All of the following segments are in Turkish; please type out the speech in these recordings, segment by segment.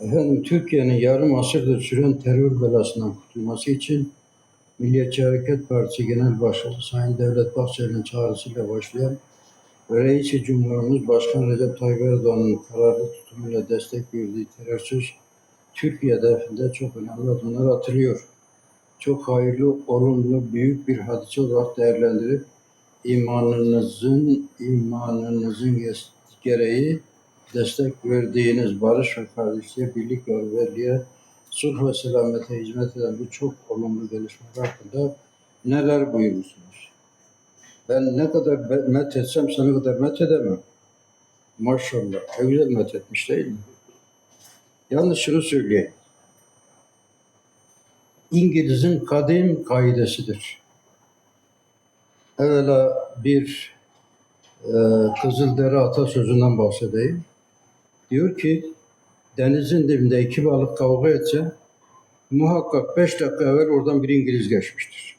Efendim Türkiye'nin yarım asırdır süren terör belasından kurtulması için Milliyetçi Hareket Partisi Genel Başkanı Sayın Devlet Bahçeli'nin çağrısıyla başlayan ve Reis-i Cumhurumuz Başkan Recep Tayyip Erdoğan'ın kararlı tutumuyla destek verdiği terörsüz Türkiye hedefinde çok önemli adımlar atılıyor. Çok hayırlı, olumlu, büyük bir hadise olarak değerlendirip imanınızın imanınızın gereği destek verdiğiniz barış ve kardeşliğe, birlik ve beraberliğe, sulh ve selamete hizmet eden bu çok olumlu gelişmeler hakkında neler buyurursunuz? Ben ne kadar met etsem sana kadar met edemem. Maşallah. Ne güzel met etmiş değil mi? Yalnız şunu söyleyeyim. İngiliz'in kadim kaidesidir. Evvela bir e, Kızılderi atasözünden bahsedeyim. Diyor ki denizin dibinde iki balık kavga etse muhakkak beş dakika evvel oradan bir İngiliz geçmiştir.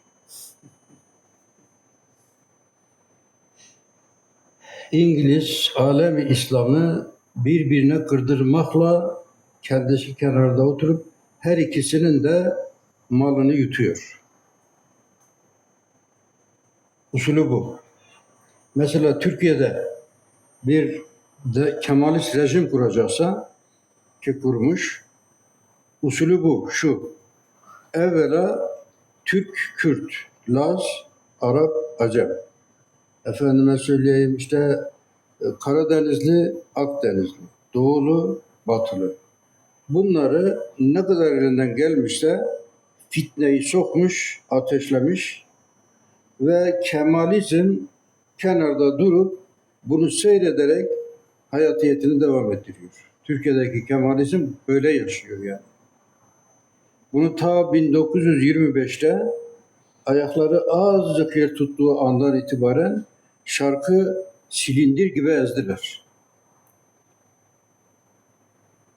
İngiliz alemi İslam'ı birbirine kırdırmakla kendisi kenarda oturup her ikisinin de malını yutuyor. Usulü bu. Mesela Türkiye'de bir de Kemalist rejim kuracaksa ki kurmuş usulü bu şu evvela Türk, Kürt, Laz, Arap, Acem. Efendime söyleyeyim işte e, Karadenizli, Akdenizli, Doğulu, Batılı. Bunları ne kadar elinden gelmişse fitneyi sokmuş, ateşlemiş ve Kemalizm kenarda durup bunu seyrederek hayatiyetini devam ettiriyor. Türkiye'deki Kemalizm böyle yaşıyor yani. Bunu ta 1925'te ayakları azıcık yer tuttuğu andan itibaren şarkı silindir gibi ezdiler.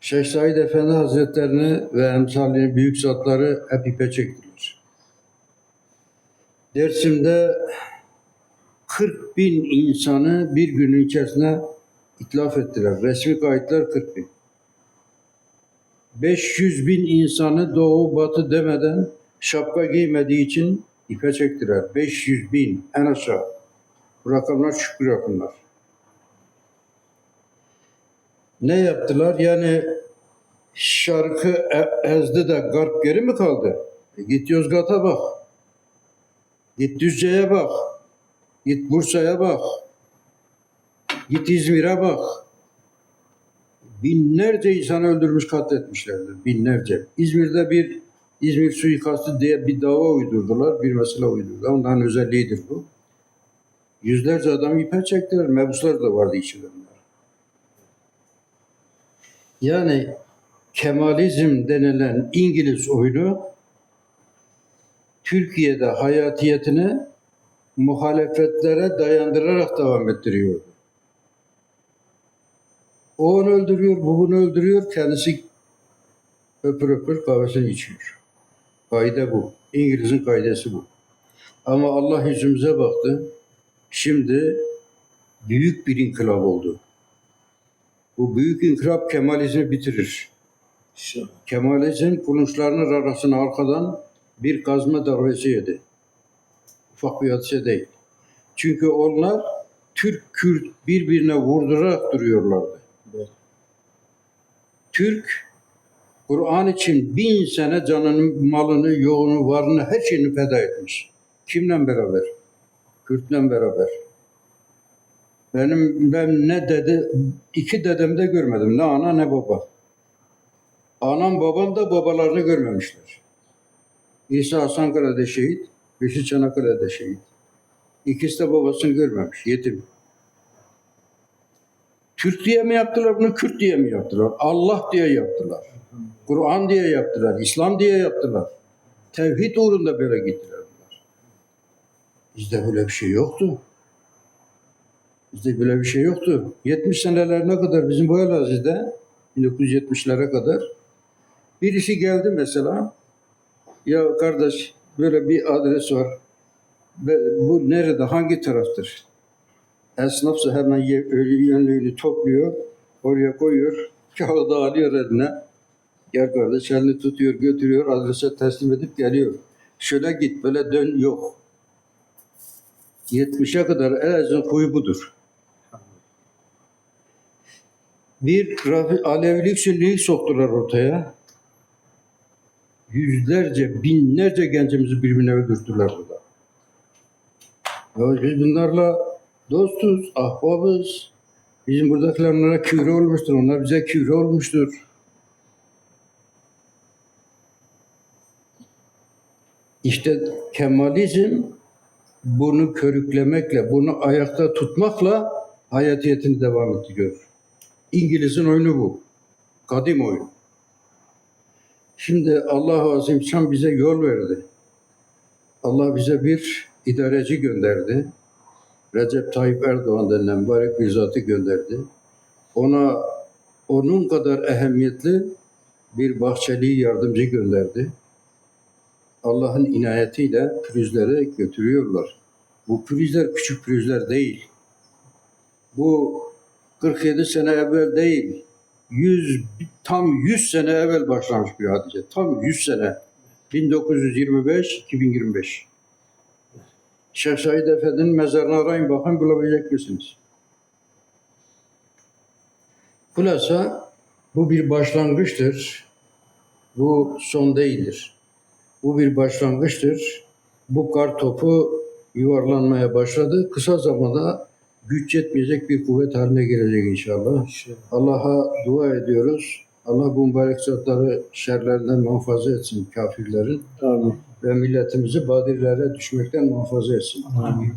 Şeyh Said Efendi Hazretlerini ve emsalini büyük zatları hep ipe çektiler. Dersim'de 40 bin insanı bir günün içerisinde itlaf ettiler. Resmi kayıtlar 40 bin. 500 bin insanı doğu batı demeden şapka giymediği için ipe çektiler. 500 bin en aşağı. Bu rakamlar şükür rakamlar. Ne yaptılar? Yani şarkı e- ezdi de garp geri mi kaldı? E git Yozgat'a bak. Git Düzce'ye bak. Git Bursa'ya bak. Git İzmir'e bak. Binlerce insan öldürmüş, katletmişlerdir. Binlerce. İzmir'de bir İzmir suikastı diye bir dava uydurdular. Bir mesele uydurdular. Onların özelliğidir bu. Yüzlerce adam ipe çektiler. Mebuslar da vardı içlerinde. Yani Kemalizm denilen İngiliz oyunu Türkiye'de hayatiyetini muhalefetlere dayandırarak devam ettiriyordu. O onu öldürüyor, bu bunu öldürüyor, kendisi öpür öpür kahvesini içiyor. Kaide bu. İngiliz'in kaidesi bu. Ama Allah yüzümüze baktı. Şimdi büyük bir inkılap oldu. Bu büyük inkılap Kemalizmi bitirir. Kemalizm kuruluşlarının arasına arkadan bir kazma darbesi yedi. Ufak bir hadise değil. Çünkü onlar Türk Kürt birbirine vurdurarak duruyorlardı. Türk Kur'an için bin sene canının, malını, yoğunu, varını, her şeyini feda etmiş. Kimle beraber? Kürt'le beraber. Benim ben ne dedi, iki dedemde görmedim. Ne ana ne baba. Anam babam da babalarını görmemişler. İsa Hasankale'de şehit, birisi Çanakkale'de şehit. İkisi de babasını görmemiş, yetim. Türk diye mi yaptılar bunu, Kürt diye mi yaptılar? Allah diye yaptılar. Kur'an diye yaptılar, İslam diye yaptılar. Tevhid uğrunda böyle gittiler. Bizde böyle bir şey yoktu. Bizde böyle bir şey yoktu. 70 senelerine kadar bizim bu Elazığ'da 1970'lere kadar birisi geldi mesela ya kardeş böyle bir adres var. Bu nerede? Hangi taraftır? Esnafsa hemen ye- yönlüğünü topluyor. Oraya koyuyor. Kağıdı alıyor eline. Gel kardeş elini tutuyor, götürüyor, adrese teslim edip geliyor. Şöyle git, böyle dön yok. 70'e kadar en azından huyu budur. Bir Alevilik Sünnilik soktular ortaya. Yüzlerce, binlerce gencimizi birbirine öldürdüler burada. Ya biz bunlarla dostuz, ahbabız. Bizim buradakiler onlara küre olmuştur, onlar bize küre olmuştur. İşte Kemalizm bunu körüklemekle, bunu ayakta tutmakla hayatiyetini devam ettiriyor. İngiliz'in oyunu bu. Kadim oyun. Şimdi Allah-u Azimşan bize yol verdi. Allah bize bir idareci gönderdi. Recep Tayyip Erdoğan denilen mübarek bir zatı gönderdi. Ona onun kadar ehemmiyetli bir Bahçeli yardımcı gönderdi. Allah'ın inayetiyle pürüzlere götürüyorlar. Bu pürüzler küçük pürüzler değil. Bu 47 sene evvel değil, 100, tam 100 sene evvel başlamış bir hadise. Tam 100 sene. 1925-2025. Şeyh Said Efendi'nin mezarını arayın bakın bulabilecek misiniz? Hulasa bu bir başlangıçtır. Bu son değildir. Bu bir başlangıçtır. Bu kar topu yuvarlanmaya başladı. Kısa zamanda güç yetmeyecek bir kuvvet haline gelecek inşallah. Allah'a dua ediyoruz. Allah bu mübarek zatları şerlerinden muhafaza etsin kafirlerin Amin. Ve milletimizi badirlere düşmekten muhafaza etsin. Amin.